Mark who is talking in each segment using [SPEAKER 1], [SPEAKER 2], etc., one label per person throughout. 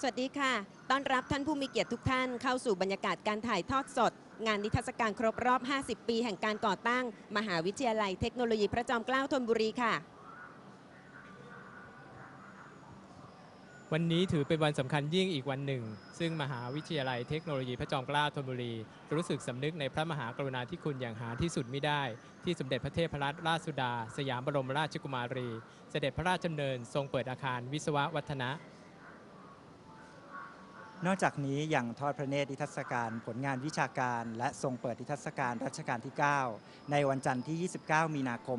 [SPEAKER 1] สวัสดีค่ะ ต้อนรับท่านผู้มีเกียรติทุกท่านเข้าสู่บรรยากาศการถ่ายทอดสด งานนิทรรศการครบรอบ 50 ปีแห่งการก่อตั้ง มหาวิทยาลัยเทคโนโลยีพระจอมเกล้าธนบุรีค่ะ
[SPEAKER 2] วันนี้ถือเป็นวันสำคัญยิ่งอีกวันหนึ่ง ซึ่งมหาวิทยาลัยเทคโนโลยีพระจอมเกล้าธนบุรี รู้สึกสำนึกในพระมหากรุณาธิคุณอย่างหาที่สุดมิได้ ที่สมเด็จพระเทพรัตนราชสุดา สยามบรมราชกุมารี เสด็จพระราชดำเนินทรงเปิดอาคารวิศววัฒนะ
[SPEAKER 3] นอกจากนี้ยังทอดพระเนตรนิทรรศการผลงานวิชาการ และทรงเปิดนิทรรศการรัชกาลที่ 9 ในวันจันทร์ที่ 29 มีนาคม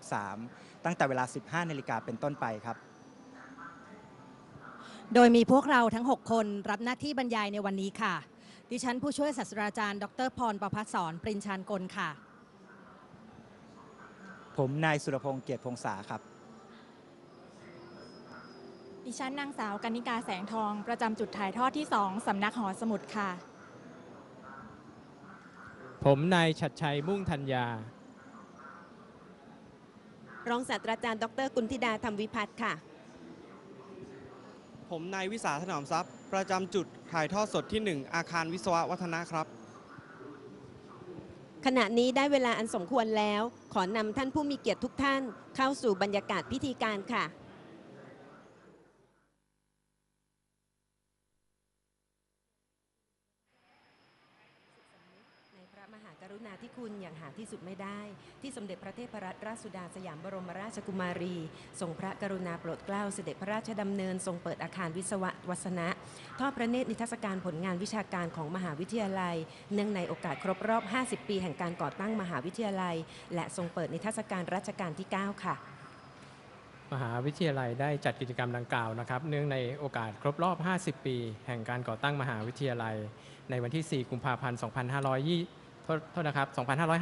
[SPEAKER 3] 2553 ตั้งแต่เวลา 15 นาฬิกาเป็นต้นไปครับ
[SPEAKER 4] โดยมีพวกเราทั้ง 6 คนรับหน้าที่บรรยายในวันนี้ค่ะ ดิฉันผู้ช่วยศาสตราจารย์ ดรพรประพัฒสอนปริญชานกลค่ะ
[SPEAKER 3] ผมนายสุรพงษ์เกียรติพงษาครับ
[SPEAKER 5] ดิฉันนางสาวกนิกาแสงทอง ประจำจุดถ่ายทอดที่ 2 สำนักหอสมุดค่ะ
[SPEAKER 2] ผมนายชัดชัยมุ่งธัญญา
[SPEAKER 1] รองศาสตราจารย์ ดรกุลธิดาธรรมวิพัฒน์ค่ะ
[SPEAKER 6] ผมนายวิสาถนอมทรัพย์ ประจำจุดถ่ายทอดสดที่ 1 อาคารวิศวะวัฒนะครับ
[SPEAKER 1] ขณะนี้ได้เวลาอันสมควรแล้ว ขอนำท่านผู้มีเกียรติทุกท่าน เข้าสู่บรรยากาศพิธีการค่ะ ในพระมหากรุณาธิ คุณอย่างหาที่สุดไม่ได้ ที่สมเด็จพระเทพรัตนราชสุดาสยามบรมราชกุมารี ทรงพระกรุณาโปรดเกล้าเสด็จพระราชดำเนิน ทรงเปิดอาคารวิศวะวัสนะทอดพระเนตรนิทรรศการผลงานวิชาการของมหาวิทยาลัย เนื่องในโอกาสครบรอบ 50 ปีแห่งการก่อตั้งมหาวิทยาลัย และทรงเปิดนิทรรศการรัชกาลที่ 9 ค่ะ
[SPEAKER 2] มหาวิทยาลัยได้จัดกิจกรรมดังกล่าวนะครับ เนื่องในโอกาสครบรอบ 50 ปี แห่งการก่อตั้งมหาวิทยาลัย ในวันที่ 4 กุมภาพันธ์ 2520 โทษนะครับ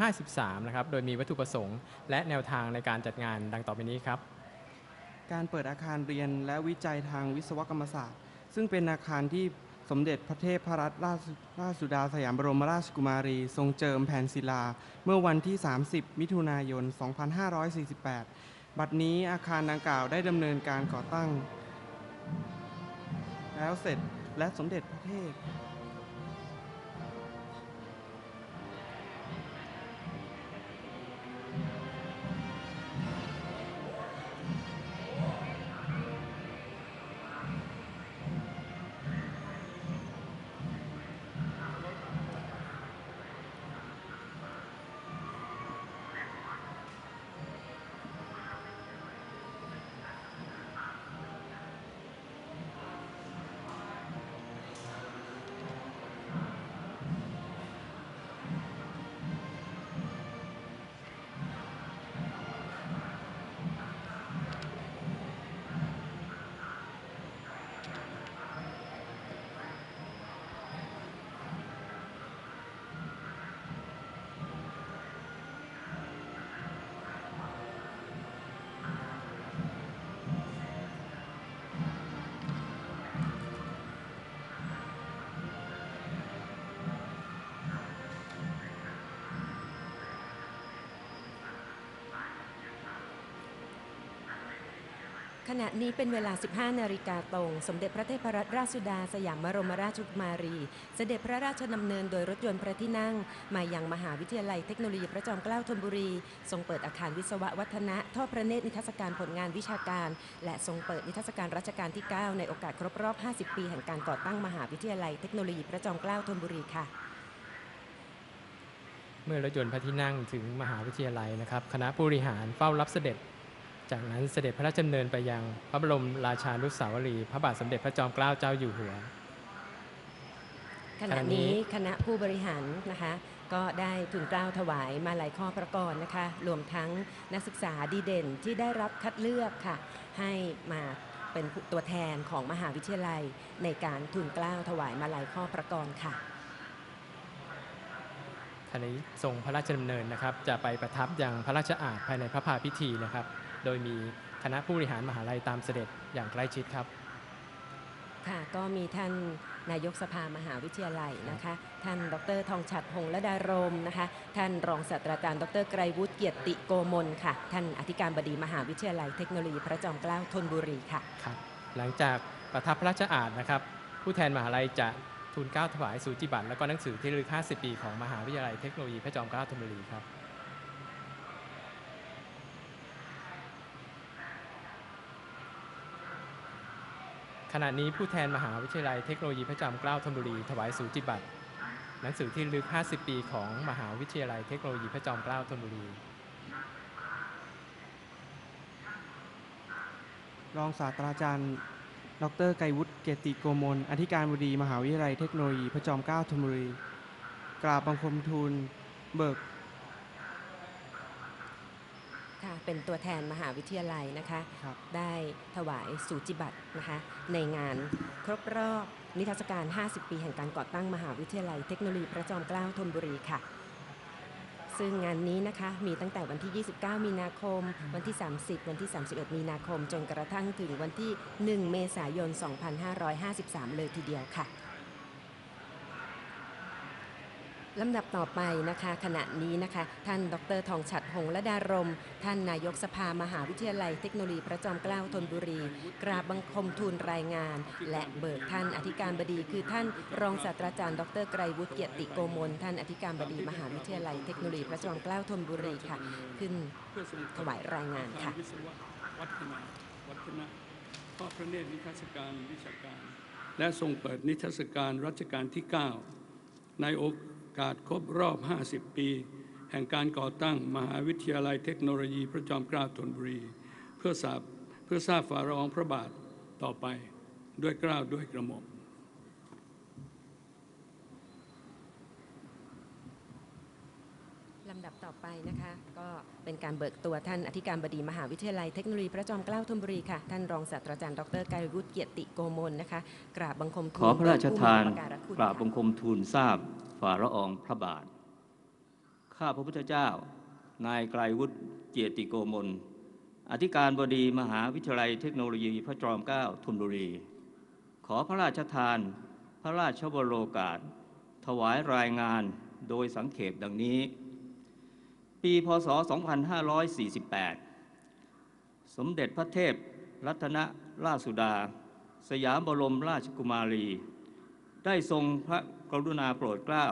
[SPEAKER 2] 2553 นะครับ โดยมีวัตถุประสงค์ และแนวทางในการจัดงานดังต่อไปนี้ครับ
[SPEAKER 6] การเปิดอาคารเรียนและวิจัยทางวิศวกรรมศาสตร์ ซึ่งเป็นอาคารที่สมเด็จพระเทพรัตนราชสุดาสยามบรมราชกุมารี ทรงเจิมแผ่นศิลา เมื่อวันที่ 30 มิถุนายน 2548 บัดนี้อาคารดังกล่าวได้ดำเนินการก่อตั้ง แล้วเสร็จและสมเด็จพระเทพ
[SPEAKER 1] ขณะนี้เป็นเวลา 15 นาฬิกาตรง สมเด็จพระเทพรัตนราชสุดาสยามบรมราชกุมารี เสด็จพระราชดำเนินโดยรถยนต์พระที่นั่ง มายังมหาวิทยาลัยเทคโนโลยีพระจอมเกล้าธนบุรี ทรงเปิดอาคารวิศวะวัฒนะทอดพระเนตรนิทรรศการผลงานวิชาการ และทรงเปิดนิทรรศการรัชกาลที่ 9 ในโอกาสครบรอบ 50 ปีแห่งการก่อตั้งมหาวิทยาลัยเทคโนโลยีพระจอมเกล้าธนบุรีค่ะ
[SPEAKER 2] เมื่อรถยนต์พระที่นั่งถึงมหาวิทยาลัยนะครับ คณะผู้บริหารเฝ้ารับเสด็จ จากนั้นเสด็จพระราชดำเนินไปยังพระบรมราชานุสาวรีย์พระบาทสมเด็จพระจอมเกล้าเจ้าอยู่หัว
[SPEAKER 1] ขณะนี้คณะผู้บริหารนะคะ ก็ได้ทุนเกล้าถวายมาหลายข้อประกรณ์นะคะ รวมทั้งนักศึกษาดีเด่นที่ได้รับคัดเลือกค่ะ ให้มาเป็นตัวแทนของมหาวิทยาลัยในการทุนเกล้าถวายมาหลายข้อประกรณ์ค่ะ
[SPEAKER 2] ขณะนี้ทรงพระราชดำเนินนะครับ จะไปประทับยังพระราชอาณภายในพระพาพิธีนะครับ โดยมีคณะผู้บริหารมหาลัยตามเสด็จอย่างใกล้ชิดครับ
[SPEAKER 1] ค่ะ ก็มีท่านนายกสภามหาวิทยาลัยนะคะ ท่านดรทองฉัดหงและดารมนะคะ ท่านรองศาสตราจารย์ ดรไกรวุฒิเกียรติโกมลค่ะ ท่านอธิการบดีมหาวิทยาลัยเทคโนโลยีพระจอมเกล้าธนบุรีค่ะ
[SPEAKER 2] ครับ หลังจากประทับพระราชอาณนะครับ ผู้แทนมหาลัยจะทูลเกล้าถวายสูจิบัตรและก็หนังสือที่ระลึก 50 ปีของมหาวิทยาลัยเทคโนโลยีพระจอมเกล้าธนบุรีครับ ขณะนี้ผู้แทนมหาวิทยาลัยเทคโนโลยีพระจอมเกล้าธนบุรีถวายสูจิบัตรหนังสือที่ลึก 50 ปีของมหาวิทยาลัยเทคโนโลยีพระจอมเกล้าธนบุรี
[SPEAKER 6] รองศาสตราจารย์ ดรไกรวุฒิเกติโกมล อธิการบดีมหาวิทยาลัยเทคโนโลยีพระจอมเกล้าธนบุรี กราบบังคมทูล เบิก
[SPEAKER 1] ค่ะ เป็นตัวแทนมหาวิทยาลัยนะคะ
[SPEAKER 6] ครับ
[SPEAKER 1] ได้ถวายสูจิบัตรนะคะในงานครบรอบนิทรรศการ 50 ปีแห่งการก่อตั้งมหาวิทยาลัยเทคโนโลยีพระจอมเกล้าธนบุรีค่ะ ซึ่งงานนี้นะคะมีตั้งแต่วันที่ 29 มีนาคม วันที่ 30 วันที่ 31 มีนาคม จนกระทั่งถึงวันที่ 1 เมษายน 2553 เลยทีเดียวค่ะ ลำดับต่อไปนะคะ ขณะนี้นะคะ ท่านดรทองฉัดหงส์และดารม ท่านนายกสภามหาวิทยาลัยเทคโนโลยีพระจอมเกล้าธนบุรี กราบบังคมทูลรายงาน และเบิกท่านอธิการบดี คือท่านรองศาสตราจารย์ ดรไกรวุฒิเกียรติโกมลท่านอธิการบดีมหาวิทยาลัยเทคโนโลยีพระจอมเกล้าธนบุรีค่ะ ขึ้น
[SPEAKER 7] เพื่อทรง
[SPEAKER 1] ถวายรายงานค่ะ
[SPEAKER 7] ทวิศวะวัฒนาวัฒนะทอดพระเนตรนิทรรศการวิชาการ และทรงเปิดนิทรรศการรัชกาลที่ 9 ในโอก กาศครบรอบ 50 ปี แห่งการก่อตั้งมหาวิทยาลัยเทคโนโลยีพระจอมเกล้าธนบุรี เพื่อทราบเพื่อทราบฝ่าละองพระบาทต่อไปด้วยเกล้าด้วยกระหม่อม
[SPEAKER 1] ลำดับต่อไปนะคะก็ เป็นการเบิกตัวท่านอธิการบดีมหาวิทยาลัยเทคโนโลยีพระจอมเกล้าธนบุรีค่ะ ท่านรองศาสตราจารย์ดรไกรวุฒิเกียรติโกมลนะคะกราบบังคมทู
[SPEAKER 8] ขอพระราชทาน
[SPEAKER 1] กรา
[SPEAKER 8] บบัง
[SPEAKER 1] ค
[SPEAKER 8] มทูลทราบฝ่าละอองพระบาท ข้าพระพุทธเจ้า นายไกรวุฒิเกียรติโกมล อธิการบดีมหาวิทยาลัยเทคโนโลยีพระจอมเกล้าธนบุรี ขอพระราชทาน พระราชวโรกาสถวายรายงานโดยสังเขปดังนี้ ปีพศ 2548 สมเด็จพระเทพรัตนราชสุดา สยามบรมราชกุมารี ได้ทรงพระกรุณาโปรดเกล้า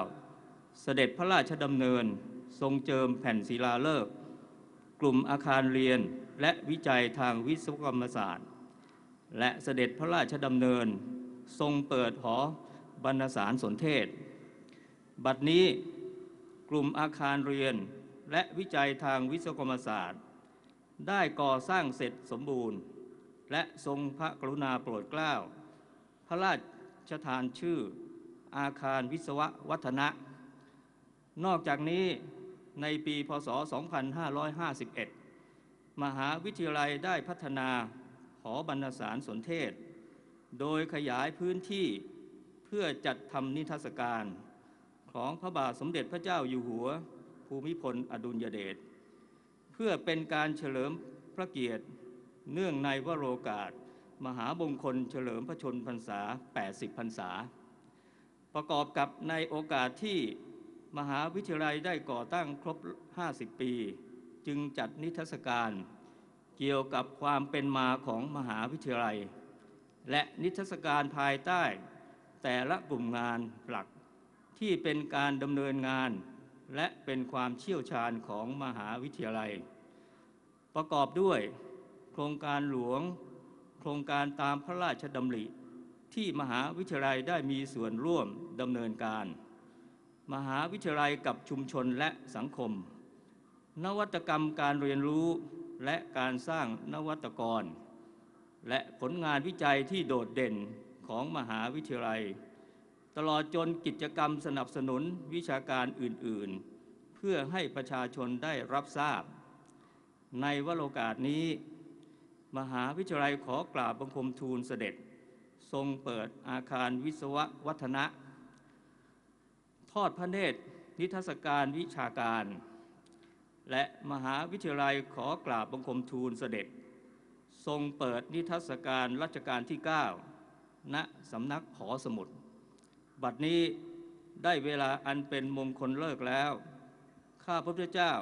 [SPEAKER 8] เสด็จพระราชดำเนินทรงเจิมแผ่นศิลาฤกษ์กลุ่มอาคารเรียนและวิจัยทางวิศวกรรมศาสตร์ และเสด็จพระราชดำเนินทรงเปิดหอบรรณสารสนเทศ บัดนี้กลุ่มอาคารเรียน และวิจัยทางวิศวกรรมศาสตร์ ได้ก่อสร้างเสร็จสมบูรณ์ และทรงพระกรุณาโปรดเกล้า พระราชทานชื่ออาคารวิศววัฒนะ นอกจากนี้ในปีพศ 2551 มหาวิทยาลัยได้พัฒนาหอบรรณสารสนเทศ โดยขยายพื้นที่เพื่อจัดทำนิทรรศการ ของพระบาทสมเด็จพระเจ้าอยู่หัว ภูมิพลอดุลยเดชเพื่อเป็นการเฉลิมพระเกียรติ เนื่องในวโรกาส มหามงคลเฉลิมพระชนพรรษา 80 พรรษา ประกอบกับในโอกาสที่มหาวิทยาลัยได้ก่อตั้งครบ 50 ปี จึงจัดนิทรรศการเกี่ยวกับความเป็นมาของมหาวิทยาลัย และนิทรรศการภายใต้ แต่ละกลุ่มงานหลักที่เป็นการดำเนินงาน และเป็นความเชี่ยวชาญของมหาวิทยาลัย ประกอบด้วย โครงการหลวง โครงการตามพระราชดำริ ที่มหาวิทยาลัยได้มีส่วนร่วมดำเนินการ มหาวิทยาลัยกับชุมชนและสังคม นวัตกรรมการเรียนรู้และการสร้างนวัตกร และผลงานวิจัยที่โดดเด่นของมหาวิทยาลัย ตลอดจนกิจกรรมสนับสนุนวิชาการอื่น ๆ เพื่อให้ประชาชนได้รับทราบ ในวโรกาสนี้ มหาวิทยาลัยขอกราบบังคมทูลเสด็จ ทรงเปิดอาคารวิศววัฒนะ ทอดพระเนตรนิทรรศการวิชาการ และมหาวิทยาลัยขอกราบบังคมทูลเสด็จ ทรงเปิดนิทรรศการรัชกาลที่ 9 ณสำนักหอสมุด บัดนี้ได้เวลาอันเป็นมงคลเลิกแล้ว ข้าพระพุทธเจ้า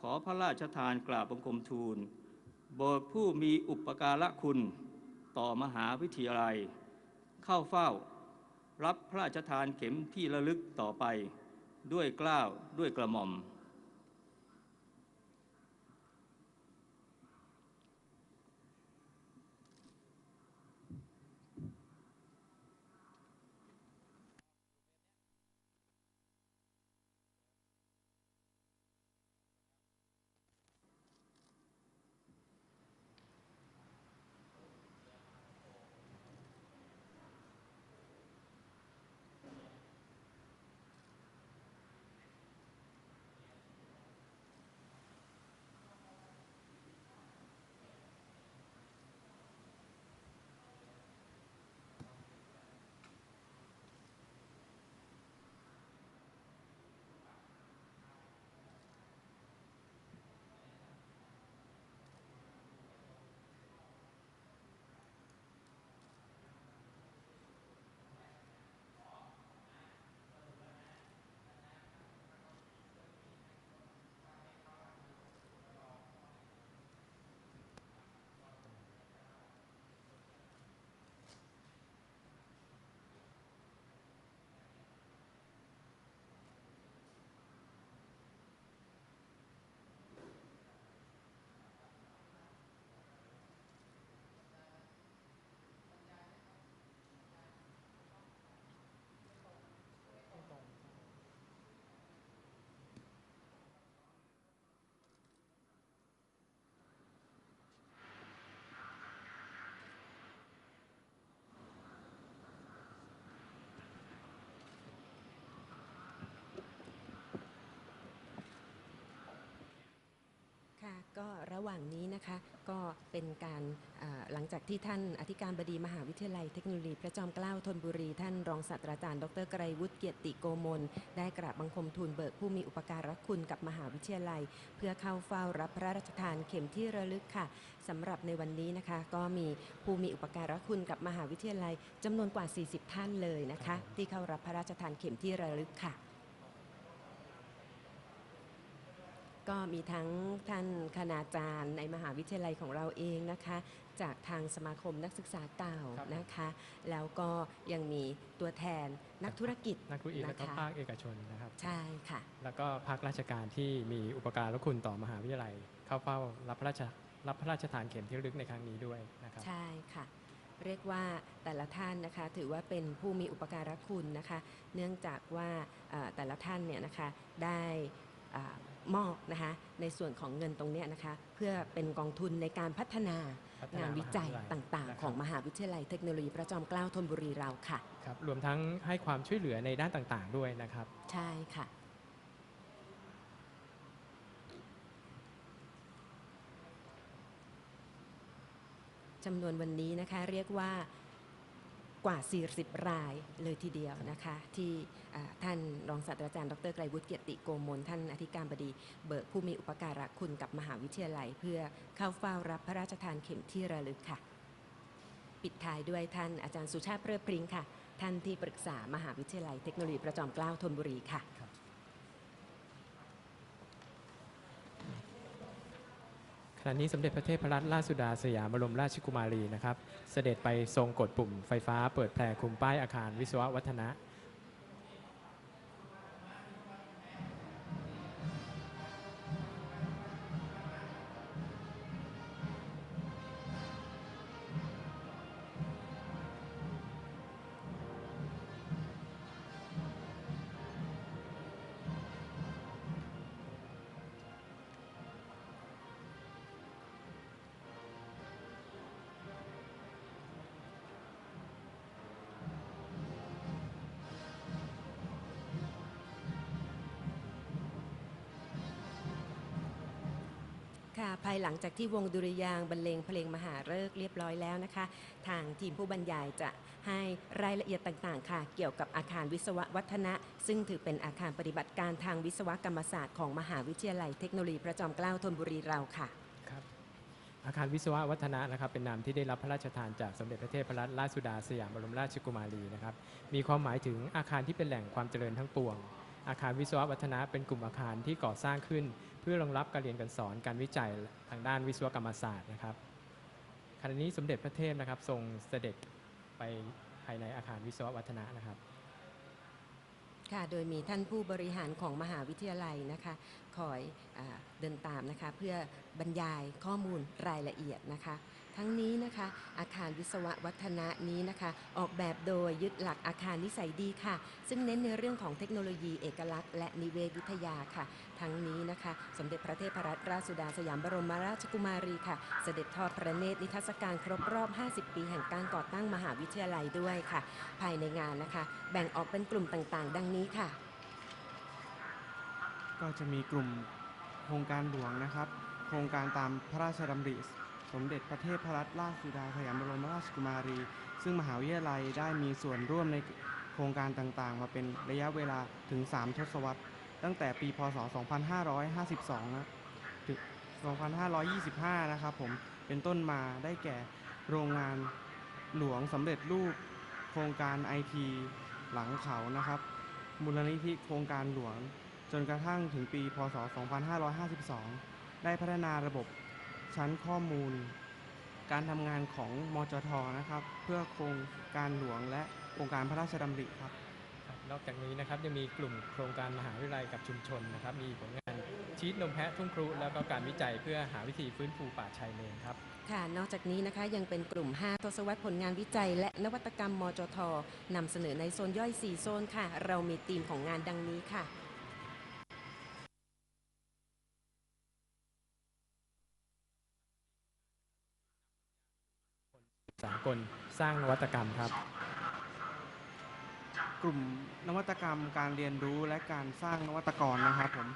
[SPEAKER 8] ขอพระราชทานกราบบังคมทูลเบิกผู้มีอุปการะคุณต่อมหาวิทยาลัย เข้าเฝ้า รับพระราชทานเข็มที่ระลึกต่อไป ด้วยกล้าวด้วยกระหม่อม
[SPEAKER 1] ก็ระหว่างนี้นะคะก็เป็นการเอ่อหลังจากที่ท่านอธิการบดีมหาวิทยาลัยเทคโนโลยีพระจอมเกล้าธนบุรี ท่านรองศาสตราจารย์ดรไกรวุฒิเกียรติโกมล ได้กราบบังคมทูลเบิกผู้มีอุปการะคุณกับมหาวิทยาลัย เพื่อเข้าเฝ้ารับพระราชทานเข็มที่ระลึกค่ะสำหรับในวันนี้นะคะ ก็มีผู้มีอุปการะคุณกับมหาวิทยาลัยจำนวนกว่า 40 ท่านเลยนะคะ ที่เข้ารับพระราชทานเข็มที่ระลึกค่ะ ก็มีทั้งท่านคณาจารย์ในมหาวิทยาลัยของเราเองนะคะ จากทางสมาคมนักศึกษาเก่า
[SPEAKER 2] ครับ
[SPEAKER 1] นะคะ แล้วก็ยังมีตัวแทนนักธุรกิจ
[SPEAKER 2] นักธุรกิจและก็
[SPEAKER 1] นะคะ
[SPEAKER 2] ภาคเอกชนนะครับ
[SPEAKER 1] ใช่ค่ะ
[SPEAKER 2] แล้วก็ภาคราชการที่มีอุปการะคุณต่อมหาวิทยาลัย เข้าเฝ้ารับพระราชรับพระราชทานเข็มที่ระลึกในครั้งนี้ด้วยนะครับ
[SPEAKER 1] ใช่ค่ะเรียกว่าแต่ละท่านนะคะถือว่าเป็นผู้มีอุปการะคุณนะคะ เนื่องจากว่าเอ่อแต่ละท่านเนี่ยนะคะได้อา มอบนะคะในส่วนของเงินตรงเนี้ยนะคะเพื่อเป็นกองทุนในการพัฒนา
[SPEAKER 2] พัฒนางา
[SPEAKER 1] นวิจัย
[SPEAKER 2] มหาวิทยาลัย
[SPEAKER 1] ต่าง
[SPEAKER 2] นะครับ
[SPEAKER 1] ๆของมหาวิทยาลัยเทคโนโลยีพระจอมเกล้าธนบุรีเราค่ะ
[SPEAKER 2] ครับรวมทั้งให้ความช่วยเหลือในด้านต่างๆ ด้วยนะครับ
[SPEAKER 1] ใช่ค่ะจำนวนวันนี้นะคะเรียกว่า กว่า 40 รายเลยทีเดียวนะคะ ที่ท่านรองศาสตราจารย์ดรไกรวุฒิเกียรติโกมล ท่านอธิการบดี เบิกผู้มีอุปการะคุณกับมหาวิทยาลัย เพื่อเข้าเฝ้ารับพระราชทานเข็มที่ระลึกค่ะ ปิดท้ายด้วยท่านอาจารย์สุชาติเปรือพริงค่ะ ท่านที่ปรึกษามหาวิทยาลัยเทคโนโลยีประจอมเกล้าธนบุรีค่ะ
[SPEAKER 2] ขณะนี้สมเด็จพระเทพรัตนราชสุดาสยามบรมราชกุมารีนะครับ เสด็จไปทรงกดปุ่มไฟฟ้าเปิดแผลคลุมป้ายอาคารวิศววัฒนะ
[SPEAKER 1] ค่ะ ภายหลังจากที่วงดุริยางบรรเลงเพลงมหาฤกษ์เรียบร้อยแล้วนะคะ ทางทีมผู้บรรยายจะให้รายละเอียดต่างๆ ค่ะ เกี่ยวกับอาคารวิศววัฒนะ ซึ่งถือเป็นอาคารปฏิบัติการทางวิศวกรรมศาสตร์ของมหาวิทยาลัยเทคโนโลยีพระจอมเกล้าธนบุรีเราค่ะ
[SPEAKER 2] ครับอาคารวิศววัฒนะนะครับเป็นนามที่ได้รับพระราชทานจากสมเด็จพระเทพรัตนราชสุดาสยามบรมราชกุมารีนะครับมีความหมายถึงอาคารที่เป็นแหล่งความเจริญทั้งปวง อาคารวิศววัฒนะเป็นกลุ่มอาคารที่ก่อสร้างขึ้น เพื่อรองรับการเรียนการสอนการวิจัยทางด้านวิศวกรรมศาสตร์นะครับขณะนี้สมเด็จพระเทพนะครับทรงเสด็จไปภายในอาคารวิศววัฒนะนะครับ
[SPEAKER 1] ค่ะโดยมีท่านผู้บริหารของมหาวิทยาลัยนะคะคอยอเดินตามนะคะเพื่อบรรยายข้อมูลรายละเอียดนะคะ ทั้งนี้นะคะ อาคารวิศววัฒนะนี้นะคะ ออกแบบโดยยึดหลักอาคารนิสัยดีค่ะ ซึ่งเน้นในเรื่องของเทคโนโลยีเอกลักษณ์และนิเวศวิทยาค่ะ ทั้งนี้นะคะ สมเด็จพระเทพรัตนราชสุดาสยามบรมราชกุมารีค่ะ เสด็จทอดพระเนตรนิทรรศการครบรอบ 50 ปีแห่งการก่อตั้งมหาวิทยาลัยด้วยค่ะ ภายในงานนะคะ แบ่งออกเป็นกลุ่มต่างๆ ดังนี้ค่ะ
[SPEAKER 6] ก็จะมีกลุ่มโครงการหลวงนะครับ โครงการตามพระราชดำริ สมเด็จพระเทพรัตนราชสุดาสยามบรมราชกุมารี ซึ่งมหาวิทยาลัยได้มีส่วนร่วมในโครงการต่างๆ มาเป็นระยะเวลาถึง 3 ทศวรรษ ตั้งแต่ปีพศ 2552 นะถึง 2525 นะครับผม เป็นต้นมาได้แก่โรงงานหลวงสำเร็จรูป โครงการไอทีหลังเขานะครับ มูลนิธิโครงการหลวง จนกระทั่งถึงปี พศ 2552 ได้พัฒนาระบบ ชั้นข้อมูล การทำงานของมจทนะครับ เพื่อโครงการหลวงและโครงการพระราชดำริครับ
[SPEAKER 2] ครับนอกจากนี้นะครับยังมีกลุ่มโครงการมหาวิทยาลัยกับชุมชนนะครับมีผลงานชีตนมแพะทุ่งครุแล้วก็การวิจัยเพื่อหาวิธีฟื้นฟูป่าชายเลนครับ
[SPEAKER 1] ค่ะ นอกจากนี้นะคะยังเป็นกลุ่ม 5 ทศวรรษผลงานวิจัย และนวัตกรรมมจทนำเสนอในโซนย่อย 4 โซนค่ะ เรามีธีมของงานดังนี้ค่ะ
[SPEAKER 2] สากลสร้างนวัตกรรมครับ
[SPEAKER 6] กลุ่มนวัตกรรมการเรียนรู้และการสร้างนวัตกรนะครับผม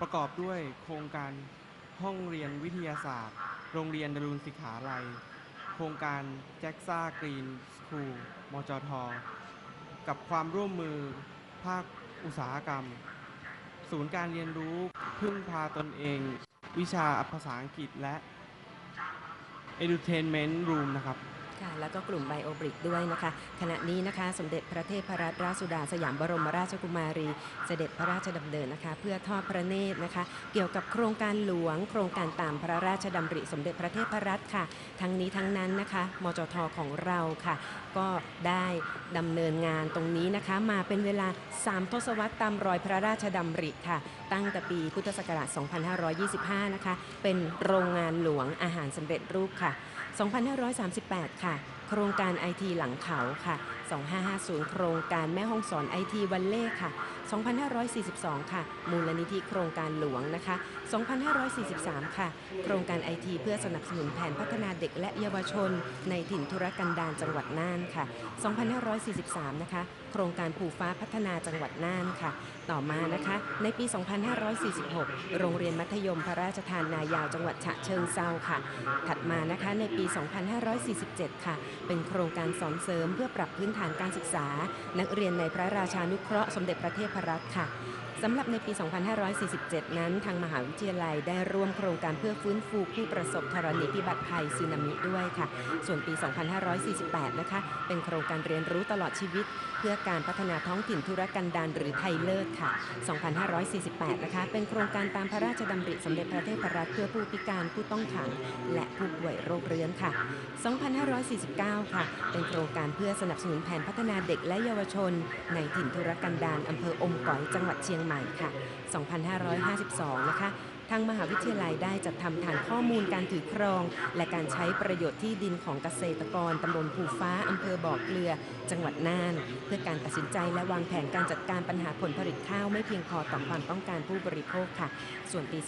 [SPEAKER 6] ประกอบด้วยโครงการห้องเรียนวิทยาศาสตร์ โรงเรียนดรุนศิขาลัย โครงการแจ็กซ่ากรีนสคูลมจท กับความร่วมมือภาคอุตสาหกรรม ศูนย์การเรียนรู้พึ่งพาตนเอง วิชาภาษาอังกฤษและ Edutainment Room นะครับ
[SPEAKER 1] ค่ะแล้วก็กลุ่มไบโอบริกด้วยนะคะ ขณะนี้นะคะสมเด็จพระเทพรัตนราชสุดาสยามบรมราชกุมารี เสด็จพระราชดำเนินนะคะ เพื่อทอดพระเนตรนะคะ เกี่ยวกับโครงการหลวง โครงการตามพระราชดำริสมเด็จพระเทพรัตน์ค่ะ ทั้งนี้ทั้งนั้นนะคะมจทของเราค่ะ ก็ได้ดำเนินงานตรงนี้นะคะ มาเป็นเวลา 3 ทศวรรษตามรอยพระราชดำริค่ะ ตั้งแต่ปีพุทธศักราช 2525 นะคะ เป็นโรงงานหลวงอาหารสำเร็จรูปค่ะ 2538 ค่ะ โครงการไอทีหลังเขาค่ะ 2550 โครงการแม่ห้องสอนไอทีวันเล่ค่ะ 2542 ค่ะ มูลนิธิโครงการหลวงนะคะ 2543 ค่ะ โครงการไอทีเพื่อสนับสนุนแผนพัฒนาเด็กและเยาวชน ในถิ่นธุรกันดารจังหวัดน่านค่ะ 2543 นะคะ ครงการผูฟ้าพัฒนาจังหวัดน่านค่ะ ต่อมานะคะ ในปี 2546 โรงเรียนมัธยมพระราชทานนายาวจังหวัดฉะเชิงเซาค่ะ ถัดมานะคะในปี 2547 ค่ะ เป็นโครงการสอนเสริมเพื่อปรับพื้นฐานการศึกษา นักเรียนในพระราชานุเคราะห์สมเด็จพระเทพรัตน์ค่ะ สำหรับในปี 2547 นั้น ทางมหาวิทยาลัยได้ร่วมโครงการเพื่อฟื้นฟูผู้ประสบธรณีพิบัติภัยสึนามิด้วยค่ะ ส่วนปี 2548 นะคะ เป็นโครงการเรียนรู้ตลอดชีวิต เพื่อการพัฒนาท้องถิ่นธุรกันดารหรือไทยเลิศค่ะ 2548 นะคะ เป็นโครงการตามพระราชดำริสมเด็จพระเทพรัตน์เพื่อผู้พิการผู้ต้องขัง และผู้ป่วยโรคเรื้อนค่ะ 2549 ค่ะ เป็นโครงการเพื่อสนับสนุนแผนพัฒนาเด็กและเยาวชน ในถิ่นธุรกันดารอำเภออมก๋อยจังหวัดเชียงใหม่ค่ะ 2552 นะคะ ทางมหาวิทยาลัยได้จัดทำฐานข้อมูลการถือครอง และการใช้ประโยชน์ที่ดินของเกษตรกรตำบลภูฟ้าอำเภอบ่อเกลือ จังหวัดน่าน เพื่อการตัดสินใจและวางแผนการจัดการปัญหาผลผลิตข้าวไม่เพียงพอต่อความต้องการผู้บริโภคค่ะ ส่วนปี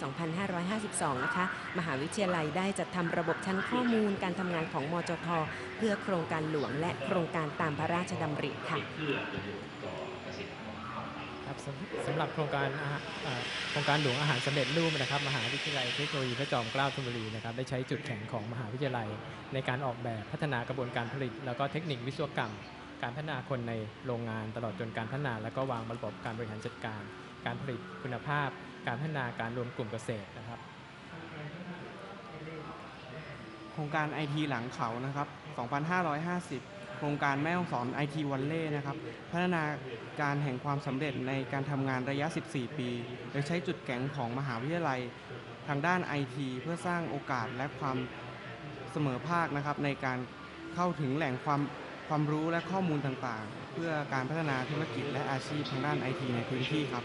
[SPEAKER 1] 2552 นะคะ มหาวิทยาลัยได้จัดทำระบบชั้นข้อมูลการทำงานของมจท เพื่อโครงการหลวงและโครงการตามพระราชดำริค่ะ
[SPEAKER 2] ครับสำสำหรับโครงการโครงการหลวงอาหารสำเร็จรูปนะครับมหาวิทยาลัยเทคโนโลยีพระจอมเกล้าธนบุรีนะครับได้ใช้จุดแข็งของมหาวิทยาลัย ในการออกแบบพัฒนากระบวนการผลิต แล้วก็เทคนิควิศวกรรม การพัฒนาคนในโรงงาน ตลอดจนการพัฒนา และก็วางระบบการบริหารจัดการ การผลิตคุณภาพ การพัฒนาการรวมกลุ่มเกษตรนะครับ
[SPEAKER 6] โครงการไอทีหลังเขานะครับ 2550 โครงการแม่ฮ่องสอนไอทีวันเล่นะครับ พัฒนาการแห่งความสำเร็จในการทำงานระยะ 14 ปี โดยใช้จุดแข็งของมหาวิทยาลัยทางด้านไอทีเพื่อสร้างโอกาสและความเสมอภาคนะครับในการเข้าถึงแหล่งความความรู้และข้อมูลต่างๆ เพื่อการพัฒนาธุรกิจและอาชีพทางด้านไอทีในพื้นที่ครับ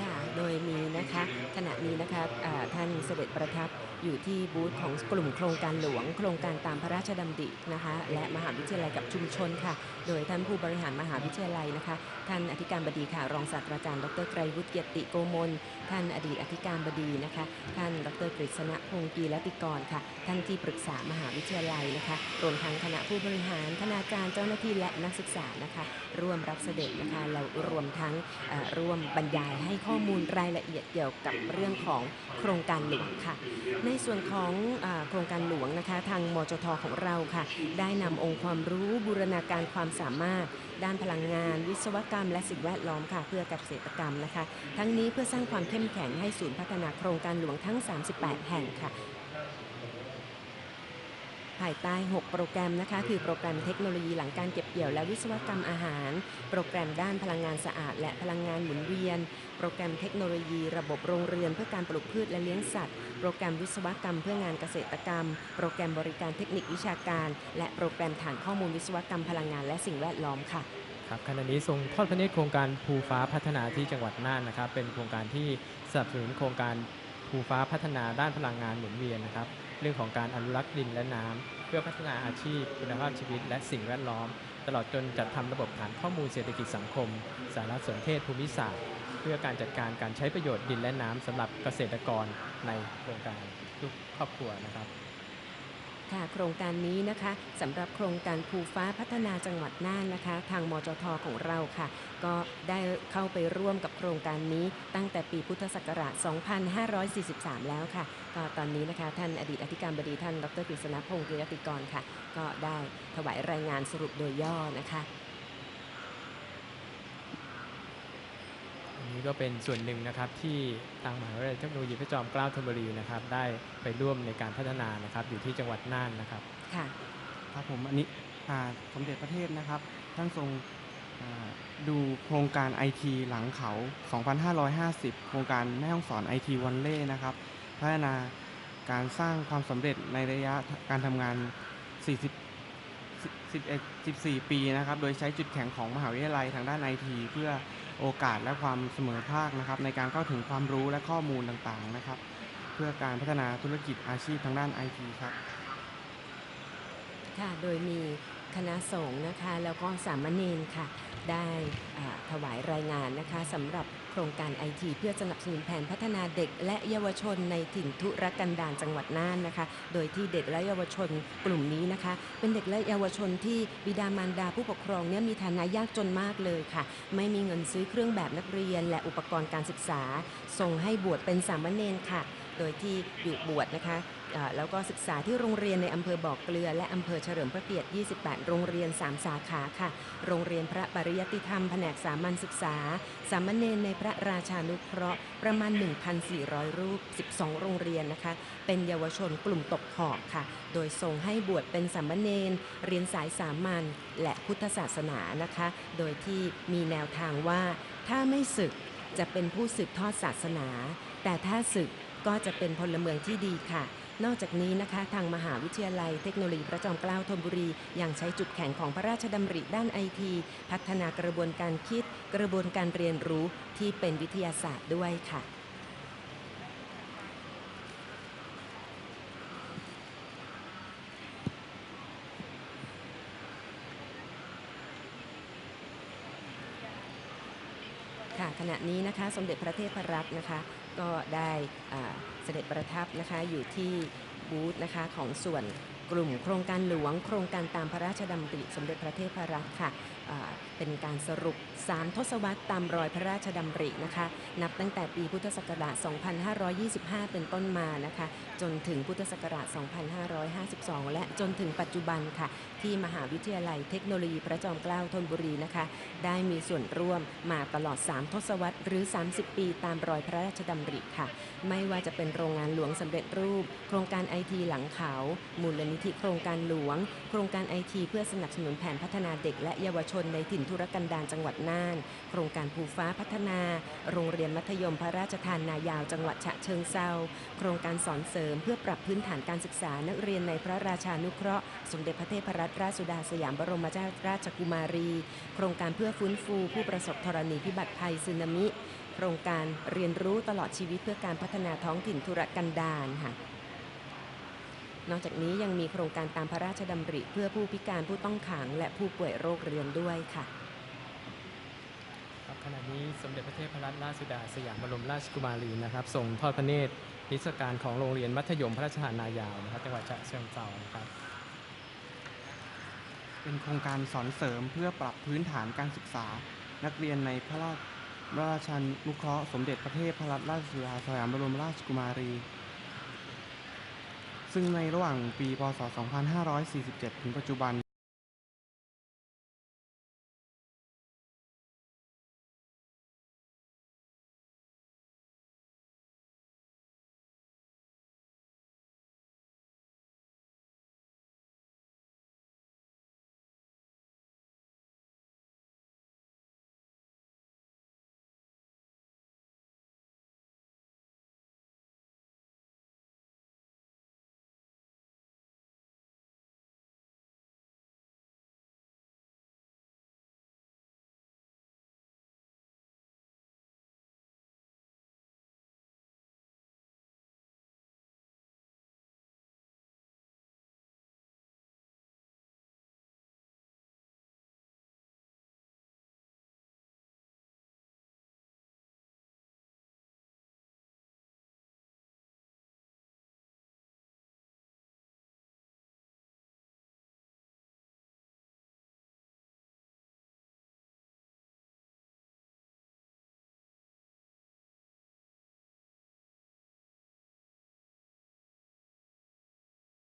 [SPEAKER 1] ค่ะ โดยมีนะคะขณะนี้นะคะอ่าท่านเสด็จประทับ อยู่ที่บูธของกลุ่มโครงการหลวง โครงการตามพระราชดำรินะคะ และมหาวิทยาลัยกับชุมชนค่ะ โดยท่านผู้บริหารมหาวิทยาลัยนะคะ ท่านอธิการบดีค่ะ รองศาสตราจารย์ ดรไกรวุฒิเกียรติโกมล ท่านอดีตอธิการบดีนะคะ ท่าน ดรกฤษณพงศ์กีรติกรค่ะ ท่านที่ปรึกษามหาวิทยาลัยนะคะ รวมทั้งคณะผู้บริหาร คณาจารย์ เจ้าหน้าที่และนักศึกษานะคะ ร่วมรับเสด็จนะคะแล้วรวมทั้งร่วมบรรยายให้ข้อมูลรายละเอียดเกี่ยวกับเรื่องของโครงการหลวงค่ะในส่วนของอโครงการหลวงนะคะทางมจทของเราค่ะ ได้นำองค์ความรู้บูรณาการความสามารถ ด้านพลังงาน วิศวกรรม และสิ่งแวดล้อมค่ะ เพื่อเกษตรกรรมนะคะ ทั้งนี้เพื่อสร้างความเข้มแข็งให้ศูนย์พัฒนาโครงการหลวงทั้ง 38 แห่งค่ะ ภายใต้ 6 โปรแกรมนะคะ คือโปรแกรมเทคโนโลยีหลังการเก็บเกี่ยวและวิศวกรรมอาหาร โปรแกรมด้านพลังงานสะอาด และพลังงานหมุนเวียน โปรแกรมเทคโนโลยี ระบบโรงเรือนเพื่อการปลูกพืชและเลี้ยงสัตว์ โปรแกรมวิศวกรรมเพื่องานเกษตรกรรม โปรแกรมบริการเทคนิควิชาการ และโปรแกรมฐานข้อมูลวิศวกรรมพลังงานและสิ่งแวดล้อมค่ะ
[SPEAKER 2] ครับขณะนี้ทรงทอดพระเนตรโครงการภูฟ้าพัฒนาที่จังหวัดน่านนะครับ เป็นโครงการที่สนับสนุนโครงการภูฟ้าพัฒนาด้านพลังงานหมุนเวียนนะครับ เรื่องของการอนุรักษ์ดินและน้ำเพื่อพัฒนาอาชีพ คุณภาพชีวิต และสิ่งแวดล้อม ตลอดจนจัดทำระบบฐานข้อมูลเศรษฐกิจสังคม สารสนเทศภูมิศาสตร์ เพื่อการจัดการการใช้ประโยชน์ดินและน้ำสำหรับเกษตรกรในโครงการทุกครอบครัวนะครับ
[SPEAKER 1] ค่ะโครงการนี้นะคะสำหรับโครงการภูฟ้าพัฒนาจังหวัดน่านนะคะ ทางมจทของเราค่ะ ก็ได้เข้าไปร่วมกับโครงการนี้ตั้งแต่ปีพุทธศักราช 2543 แล้วค่ะ ก็ตอนนี้นะคะท่านอดีตอธิการบดีท่าน ดรกฤษณพงศ์กิรติกรค่ะ ก็ได้ถวายรายงานสรุปโดยย่อนะคะ
[SPEAKER 2] นี้ก็เป็นส่วนหนึ่งนะครับที่ทางมหาวิทยาลัยเทคโนโลยีพระจอมเกล้าธนบุรีนะครับได้ไปร่วมในการพัฒนานะครับอยู่ที่จังหวัดน่านนะครับ
[SPEAKER 1] ค่ะ
[SPEAKER 6] ครับผมอันนี้อ่าสมเด็จพระเทพนะครับ ท่านทรงดูโครงการ IT หลังเขา 2550 โครงการแม่ห้องสอน IT วันเล่นะครับ พัฒนาการสร้างความสำเร็จในระยะการทำงาน 40 11 14 ปีนะครับ โดยใช้จุดแข็งของมหาวิทยาลัยทางด้าน IT เพื่อโอกาสและความเสมอภาคนะครับ ในการเข้าถึงความรู้และข้อมูลต่างๆนะครับ เพื่อการพัฒนาธุรกิจอาชีพทางด้าน IT ครับ
[SPEAKER 1] ค่ะ โดยมีคณะสงฆ์นะคะ แล้วก็สามเณรค่ะ ได้ถวายรายงานนะคะสำหรับ ครงการไอทีเพื่อสนับสนุนแผนพัฒนาเด็ก และเยาวชนในถิ่นทุรกันดารจังหวัดน่านนะคะ โดยที่เด็กและเยาวชนกลุ่มนี้นะคะ เป็นเด็กและเยาวชนที่บิดามารดาผู้ปกครองเนี่ยมีฐานะยากจนมากเลยค่ะ ไม่มีเงินซื้อเครื่องแบบนักเรียน และอุปกรณ์การศึกษาส่งให้บวชเป็นสามเณรค่ะ โดยที่อยู่บวชนะคะ แล้วก็ศึกษาที่โรงเรียนในอำเภอบ่อเกลือ และอำเภอเฉลิมพระเกียรติ 28 โรงเรียน 3 สาขาค่ะ โรงเรียนพระปริยติธรรม แผนกสามัญศึกษา สามเณรในพระราชานุเคราะห์ประมาณ 1,400 รูป 12 โรงเรียนนะคะ เป็นเยาวชนกลุ่มตกขอบค่ะ โดยทรงให้บวชเป็นสามเณรเรียนสายสามัญและพุทธศาสนานะคะ โดยที่มีแนวทางว่าถ้าไม่ศึกจะเป็นผู้สืบทอดศาสนา แต่ถ้าศึกก็จะเป็นพลเมืองที่ดีค่ะ นอกจากนี้นะคะทางมหาวิทยาลัยเทคโนโลยีพระจอมเกล้าธนบุรี ยังใช้จุดแข็งของพระราชดำริด้านไอที พัฒนากระบวนการคิด กระบวนการเรียนรู้ที่เป็นวิทยาศาสตร์ด้วยค่ะค่ะขณะนี้นะคะ สมเด็จพระเทพรัตน์นะคะ ก็ได้เสด็จประทับนะคะอยู่ที่บูธนะคะของส่วน กลุ่มโครงการหลวง โครงการตามพระราชดำริสมเด็จพระเทพรัตน์ค่ะเป็นการสรุป 3 ทศวรรษตามรอยพระราชดำรินะคะ นับตั้งแต่ปีพุทธศักราช 2525 เป็นต้นมานะคะ จนถึงพุทธศักราช 2552 และจนถึงปัจจุบันค่ะ ที่มหาวิทยาลัยเทคโนโลยีพระจอมเกล้าธนบุรีนะคะ ได้มีส่วนร่วมมาตลอด 3 ทศวรรษหรือ 30 ปีตามรอยพระราชดำริค่ะ ไม่ว่าจะเป็นโรงงานหลวงสำเร็จรูป โครงการไอทีหลังเขา มูลนินิธิโครงการหลวง โครงการไอทีเพื่อสนับสนุนแผนพัฒนาเด็กและเยาวชนในถิ่นทุรกันดารจังหวัดน่าน โครงการภูฟ้าพัฒนา โรงเรียนมัธยมพระราชทานนายาวจังหวัดฉะเชิงเซาโครงการสอนเสริม เพื่อปรับพื้นฐานการศึกษานักเรียนในพระราชานุเคราะห์ สมเด็จพระเทพรัตนราชสุดาสยามบรมราชกุมารี โครงการเพื่อฟื้นฟูผู้ประสบธรณีพิบัติภัยสึนามิ โครงการเรียนรู้ตลอดชีวิตเพื่อการพัฒนาท้องถิ่นทุรกันดารค่ะ นอกจากนี้ยังมีโครงการตามพระราชดำริเพื่อผู้พิการผู้ต้องขัง และผู้ป่วยโรคเรื้อนด้วยค่ะ
[SPEAKER 2] ครับขณะนี้สมเด็จพระเทพรัตนราชสุดาสยามบรมราชกุมารีนะครับส่งทอดพระเนตรนิทรรศการของโรงเรียนมัธยมพระราชทานนายาวนะครับจังหวัดฉะเชิงเทรานะครับ
[SPEAKER 6] เป็นโครงการสอนเสริมเพื่อปรับพื้นฐานการศึกษา นักเรียนในพระราชราชานุเคราะห์สมเด็จพระเทพรัตนราชสุดาสยามบรมราชกุมารี ซึ่งในระหว่างปี พศ 2547 ถึงปัจจุบัน